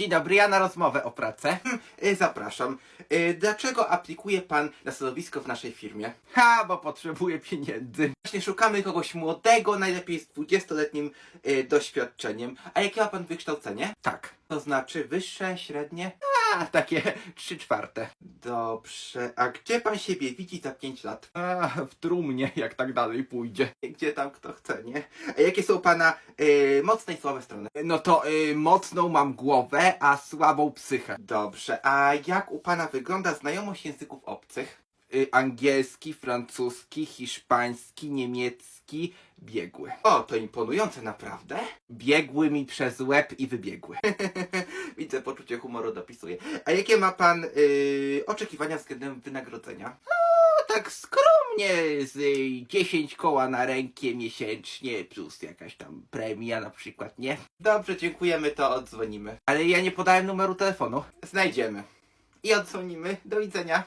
Dzień dobry, ja na rozmowę o pracę. Y, Zapraszam. Y, Dlaczego aplikuje pan na stanowisko w naszej firmie? Ha, bo potrzebuję pieniędzy. Właśnie szukamy kogoś młodego, najlepiej z 20-letnim y, doświadczeniem. A jakie ma pan wykształcenie? Tak. To znaczy wyższe, średnie? A, takie trzy czwarte. Dobrze. A gdzie pan siebie widzi za 5 lat? A, w trumnie, jak tak dalej pójdzie. Gdzie tam kto chce, nie? A jakie są pana y, mocne i słabe strony? No to y, mocną mam głowę, a słabą psychę. Dobrze. A jak u pana wygląda znajomość języków obcych? Y, angielski, francuski, hiszpański, niemiecki, biegły. O, to imponujące naprawdę. Biegły mi przez łeb i wybiegły. Widzę, poczucie humoru dopisuje. A jakie ma pan y, oczekiwania względem wynagrodzenia? No, tak skromnie, z y, 10 koła na rękę miesięcznie, plus jakaś tam premia na przykład, nie? Dobrze, dziękujemy, to odzwonimy. Ale ja nie podałem numeru telefonu. Znajdziemy. I odzwonimy. Do widzenia.